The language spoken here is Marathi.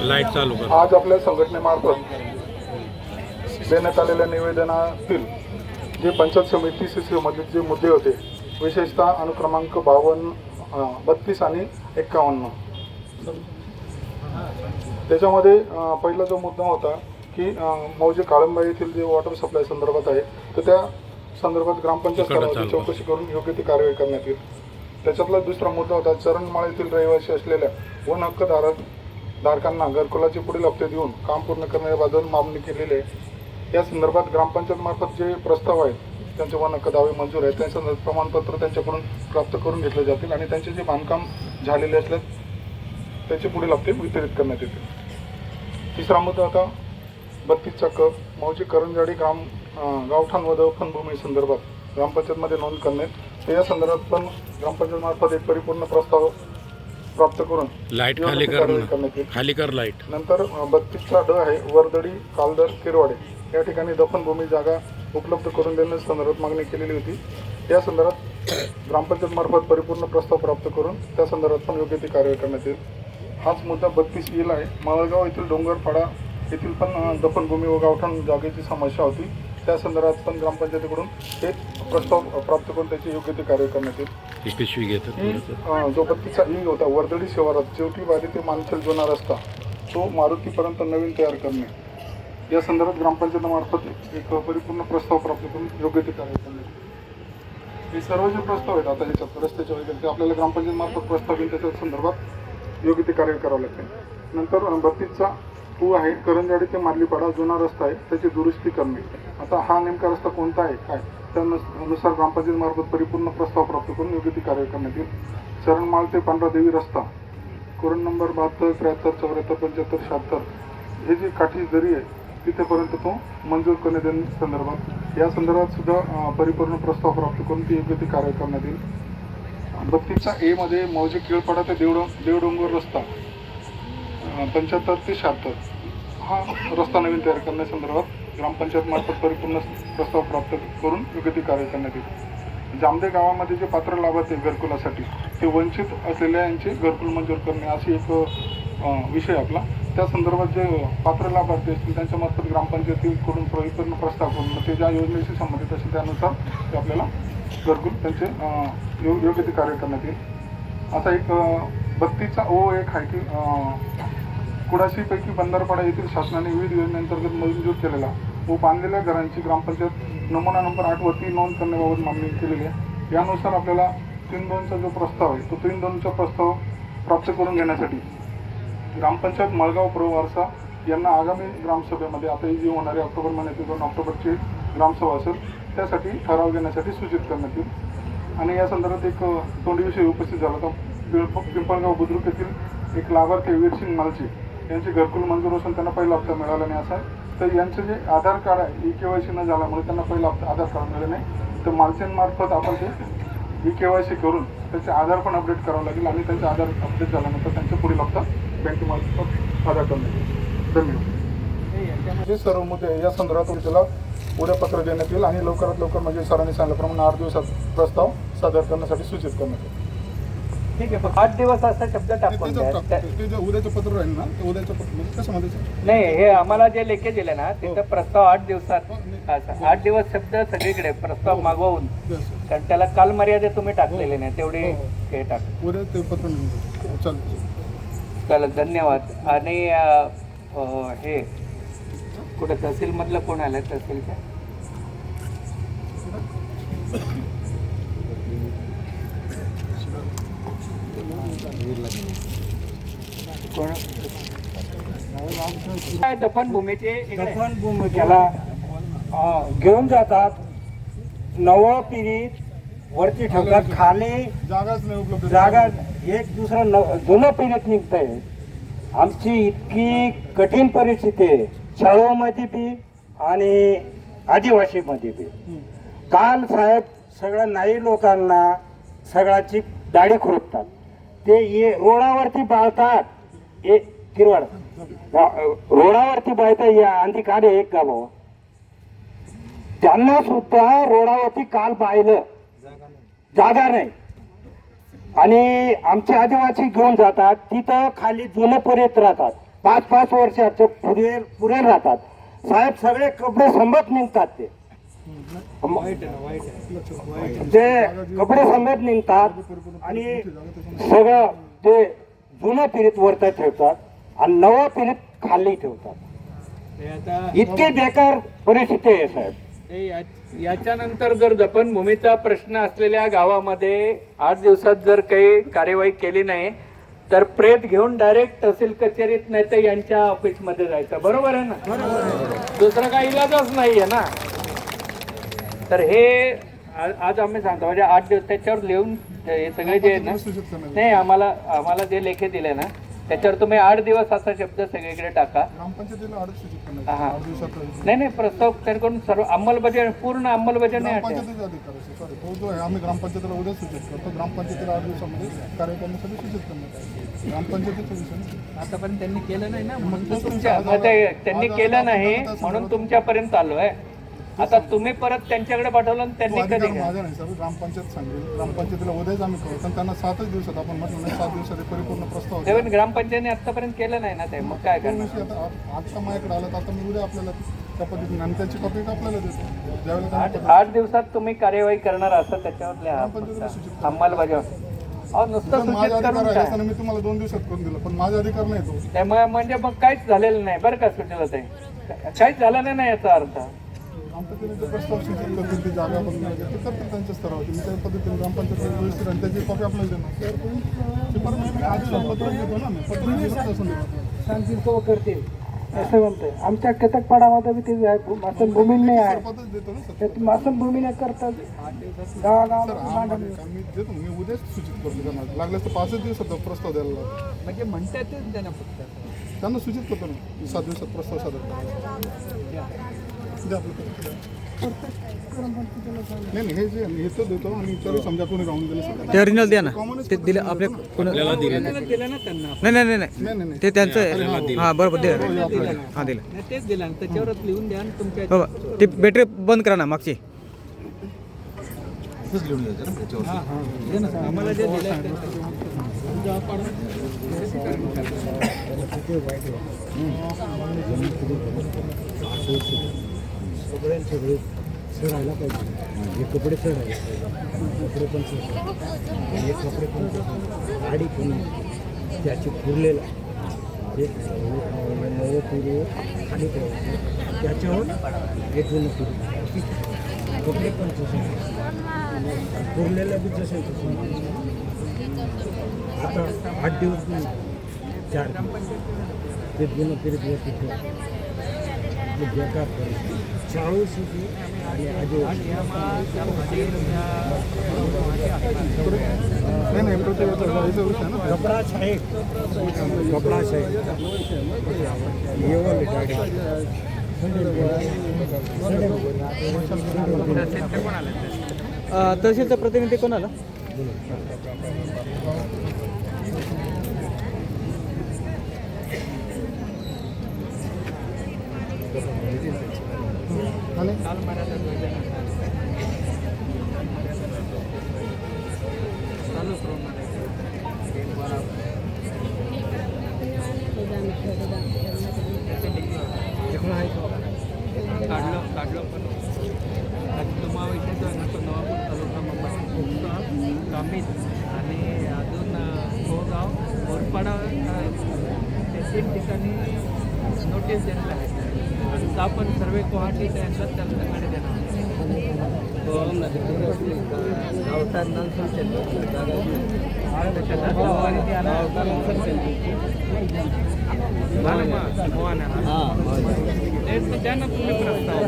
लाइट चालू कर आज आपल्या संघटनेमार्फत देण्यात आलेल्या निवेदनातील जे पंचायत समिती सी जे मुद्दे होते विशेषतः अनुक्रमांक बावन्न बत्तीस आणि एक्कावन्न. त्याच्यामध्ये पहिला जो मुद्दा होता की मौजे काळंबा येथील जे वॉटर सप्लाय संदर्भात आहे तर त्या संदर्भात ग्रामपंचायत स्तरावरती चौकशी करून योग्य ती कारवाई करण्यात येईल. त्याच्यातला दुसरा मुद्दा होता चरणमाळ येथील रहिवासी असलेल्या वन हक्क धारक धारकांना घरकुलाचे पुढील हप्ते देऊन काम पूर्ण करण्याबाबत मागणी केलेली आहे. या संदर्भात ग्रामपंचायत मार्फत जे प्रस्ताव आहेत त्यांचे वन हक्क दावे मंजूर आहेत. त्या संदर्भात प्रमाणपत्र त्यांच्याकडून प्राप्त करून घेतले जातील आणि त्यांचे जे बांधकाम झालेले असल्यास त्याचे पुढील हप्ते वितरित करण्यात येतील. तिसरा मुद्दा होता बत्तीसचा क मौजे करंजाडी ग्राम गावठाण व दफनभूमी संदर्भात ग्रामपंचायतमध्ये नोंद करणे. तर या संदर्भात पण ग्रामपंचायत मार्फत एक परिपूर्ण प्रस्ताव प्राप्त करून लाइट खाली कर खाली लाइट नंतर बत्तीसचा ड आहे वर्दडी कालदर किरवाडे या ठिकाणी दफनभूमी जागा उपलब्ध करून देण्यास संदर्भात मागणी केलेली होती. या संदर्भात ग्रामपंचायत मार्फत परिपूर्ण प्रस्ताव प्राप्त करून त्या संदर्भात पण योग्य ती कारवाई करण्यात येईल. हाच मुद्दा बत्तीस येईल आहे. माळगाव येथील डोंगरपाडा येथील पण दफनभूमी व गावठाण जागेची समस्या होती. त्या संदर्भात पण ग्रामपंचायतीकडून एक प्रस्ताव प्राप्त करून त्याची योग्य ती कारवाई करण्यात येईल. पिशवी घेतात जो बत्तीचा ई होता वर्दडी शिवारात जेवटी बारी ते मानखेल जुना रस्ता तो मारुतीपर्यंत नवीन तयार करणे. या संदर्भात ग्रामपंचायतीमार्फत एक परिपूर्ण प्रस्ताव प्राप्त करून योग्य ते कारवाई करणे हे सर्व जे प्रस्ताव आहेत आता ह्याच्यात रस्त्याच्या वगैरे ते आपल्याला ग्रामपंचायतीमार्फत प्रस्ताव घेऊन त्याच्या संदर्भात योग्य ती कारवाई करावी लागते. नंतर बत्तीसचा टू आहे करंजाडी ते मार्लीपाडा जुना रस्ता आहे त्याची दुरुस्ती करणे. आता हा नेमका रस्ता कोणता आहे काय? त्यानुसार ग्रामपंचायतीमार्फत परिपूर्ण प्रस्ताव प्राप्त करून योग्य ती कारवाई करण्यात येईल. चरणमाल ते पांढरा देवी रस्ता कोरण नंबर बहात्तर त्र्याहत्तर चौऱ्याहत्तर पंच्याहत्तर शहात्तर. हे जी काठी जरी आहे तिथेपर्यंत तो मंजूर करण्यात येण्या संदर्भात. या संदर्भात सुद्धा परिपूर्ण प्रस्ताव प्राप्त करून ती योग्य ती कारवाई करण्यात येईल. बत्तीसचा एमध्ये मौजे केळपाडा ते देवडो देवडोंगर रस्ता पंच्याहत्तर ते शहात्तर. हा रस्ता नवीन तयार करण्यासंदर्भात ग्रामपंचायत मार्फत परिपूर्ण प्रस्ताव प्राप्त करून योग्य ते कार्य करण्यात येईल जामदे गावामध्ये जे पात्र लाभार्थी आहे घरकुलासाठी ते वंचित असलेल्या यांचे घरकुल मंजूर करणे अशी एक विषय आपला. त्या संदर्भात जे पात्र लाभार्थी असतील त्यांच्या मार्फत ग्रामपंचायतीकडून परिपूर्ण प्रस्ताव करून ते ज्या योजनेशी संबंधित असेल त्यानुसार ते आपल्याला घरकुल त्यांचे यो योग्य ते कार्य करण्यात येईल. असा एक बत्तीचा ओ एक आहे की कुडाशीपैकी बंदरपाडा येथील शासनाने विविध योजनेअंतर्गत मंजूर केलेला व बांधलेल्या घरांची ग्रामपंचायत नमुना नंबर आठवरती नोंद करण्याबाबत मागणी केलेली आहे. यानुसार आपल्याला तीन दोनचा जो प्रस्ताव आहे तो तीन दोनचा प्रस्ताव प्राप्त करून घेण्यासाठी ग्रामपंचायत मळगाव प्रवारसा यांना आगामी ग्रामसभेमध्ये आता ही जी होणारी ऑक्टोबर महिन्यातील दोन ऑक्टोबरची ग्रामसभा असेल त्यासाठी ठराव घेण्यासाठी सूचित करण्यात येईल. आणि या संदर्भात एक तोंडविषयी उपस्थित झाला होता. पिंपळगाव बुद्रुक येथील एक लाभार्थी वीरसिंग मालचे यांची घरकुल मंजूर असून त्यांना पहिला हप्ता मिळाला नाही असा आहे तर यांचं जे आधार कार्ड आहे ई के वाय सी न झाल्यामुळे त्यांना पहिलं आधार कार्ड मिळालं नाही. तर मालसेनमार्फत आपण ते ई के वाय सी करून त्याचे आधार पण अपडेट करावं लागेल आणि त्यांचे आधार अपडेट झाल्यानंतर त्यांचे पुढील हप्ता बँकेमार्फत आधार कार्ड मिळेल धन्यवाद. हे सर्व मुद्दे या संदर्भात त्याला उद्या पत्र देण्यात येईल आणि लवकरात लवकर म्हणजे सरांनी सांगितल्याप्रमाणे आठ दिवसात प्रस्ताव सादर करण्यासाठी सूचित करण्यात येईल. ठीक आहे आठ दिवस असा शब्द टाकून द्या. उद्याचं पत्र राहील ना ते उद्याचं पत्र म्हणजे कसं म्हणायचं नाही हे आम्हाला जे लेखे दिले ना तिथं प्रस्ताव आठ दिवसात असं आठ दिवस शब्द सगळीकडे प्रस्ताव मागवून. कारण त्याला काल मर्यादे तुम्ही टाकलेले नाही तेवढे हे टाक. उद्या ते पत्र चालेल धन्यवाद. आणि हे कुठं तहसीलमधलं कोण आलं तहसीलच्या घेऊन जातात. नवं पिढीत वरती ठेवतात. खाली जागाच नाही उपलब्ध. जागा एक दुसरं न जुनं पिढीत निघतंय. आमची इतकी कठीण परिस्थिती आहे. शाळोमध्ये बी आणि आदिवासीमध्ये बी. काल साहेब सगळ्या नाही लोकांना सगळ्याची दाढी खुरपतात. ते ये रोडावरती बाळतात ए किरवाड. रोडावरती बाळतात या आणि काढे एक का भाऊ त्यांना सुद्धा रोडावरती काल पाहिलं. जागा नाही. आणि आमचे आदिवासी घेऊन जातात. तिथं खाली जुनं पुरेत राहतात. पाच पाच वर्षाचे पुरे पुरे राहतात. साहेब सगळे कपडे संबत निघतात ते. ते कपडे संबत निघतात आणि सगळं ते जुनं पिरीत वरती ठेवतात आणि नवं पिरीत खाली ठेवतात. इतके बेकार परिस्थिती आहे साहेब. याच्यानंतर जर जपनभूमीचा प्रश्न असलेल्या गावामध्ये आठ दिवसात जर काही कार्यवाही केली नाही तर प्रेत घेऊन डायरेक्ट तहसील कचेरीत नाही तर यांच्या ऑफिसमध्ये जायचं. बरोबर आहे ना? दुसरा काही इलाजच नाहीये ना? तर हे आज आम्ही सांगतो. म्हणजे आठ दिवस त्याच्यावर लिहून हे सगळे जे आहे ना नाही आम्हाला आम्हाला जे लेखे दिले ना त्याच्यावर तुम्ही आठ दिवस असा शब्द सगळीकडे टाका. हा. नाही नाही प्रस्ताव त्याकडून सर्व अंमलबजावणी पूर्ण अंमलबजावणी तो आम्ही ग्रामपंचायतीला उद्या सूचित करतो. ग्रामपंचायतीला आठ दिवसामध्ये कार्य करण्यासाठी सूचित करण्यात ग्रामपंचायतीचा त्यांनी केलं नाही ना मग म्हणून तुमच्या ते त्यांनी केलं नाही म्हणून तुमच्यापर्यंत आलो आहे आता तुम्ही परत त्यांच्याकडे पाठवलं आणि त्यांनी कधी? माझा नाही सर. ग्रामपंचायत सांगेल. ग्रामपंचायतीला उद्याच आम्ही करू. पण त्यांना सातच दिवसात आपण म्हटलं नाही सात दिवसात हे परिपूर्ण प्रस्ताव पण ग्रामपंचायतीने आतापर्यंत केलं नाही ना ते. मग काय तो करणार? विषय आता आ- माझ्याकडे आला तर आता मी उद्या आपल्याला त्या पद्धतीने आणि त्याची कॉपी आपल्याला देतो. ज्यावेळेला आठ त्यांना आठ दिवसात तुम्ही कार्यवाही करणार असं त्याच्यावर लिहा फक्त. अंमलबजावणी अहो नुसतं माझा सूचित अधिकार करून आहे काय? असताना मी तुम्हाला दोन दिवसात करून दिलं पण माझा अधिकार नाही तो. त्यामुळे म्हणजे मग काहीच झालेलं नाही. बरं का सुटेल ते. काहीच झालं नाही याचा अर्थ? जे प्रस्ताव सूचित करतील ती जागा बघून ते करतील त्यांच्या स्तरावरती. मी त्या पद्धतीने ग्रामपंचायत व्यवस्थित आणि त्याची कॉपी आपल्याला देणार. आधी पत्र देतो ना मी पत्र. सांगतील तो करतील. असं म्हणतोय. आमच्या कथकपाडामध्ये बी ते मासन भूमी नाही आहे. मासन भूमी नाही करतात मी देतो मी उद्याच सूचित करतो त्यांना. लागल्यास तर पाचच दिवसात प्रस्ताव द्यायला म्हणजे म्हणतात त्यांना फक्त. त्यांना सूचित करतो ना सात दिवसात प्रस्ताव सादर करा. नाही नाही हे जे आहे, हे तर देतो आणि तरी समजा कोणी राहून गेलं सर ते ओरिजिनल द्या ना. ते दिलं आपल्या. कोण त्यांना. नाही नाही नाही नाही. नाही नाही नाही. ते त्यांचं आहे. हां बरोबर दे हां दिलं. तेच दिलं. त्याच्यावरच लिहून द्या तुमच्या ते बॅटरी बंद करा ना मागची. आम्हाला जे दिलं चढायला पाहिजे. हे कपडे चढायला कपडे पण हे कपडे पण गाडी पण त्याची फुरलेला एक नवं पिरू खाली त्याच्यावर एक जुनं कपडे पण तसं फुरलेल्या बी जसे आता आठ दिवस नाही. चार ते जुनं पिरीत वरती आणि आदिवासी नाही नाही तो ते याचा विषय आहे ना. कपडा साहेब कपडा साहेब येवल गाडी. तहसीलचा प्रतिनिधी कोण आला आणि चालूच राहणार आहे. काढलं काढलं पण तुम्हाला तो नवापूर तालुका मुंबई कामीत आणि अजून गोगाव मोरपाडा अ, ते तीन ठिकाणी नोटीस देण्यात आहे. आणि का पण सर्वे गुवाहाटी त्यांना त्यांच्याकडे देणार त्यांना तुम्ही प्रस्ताव.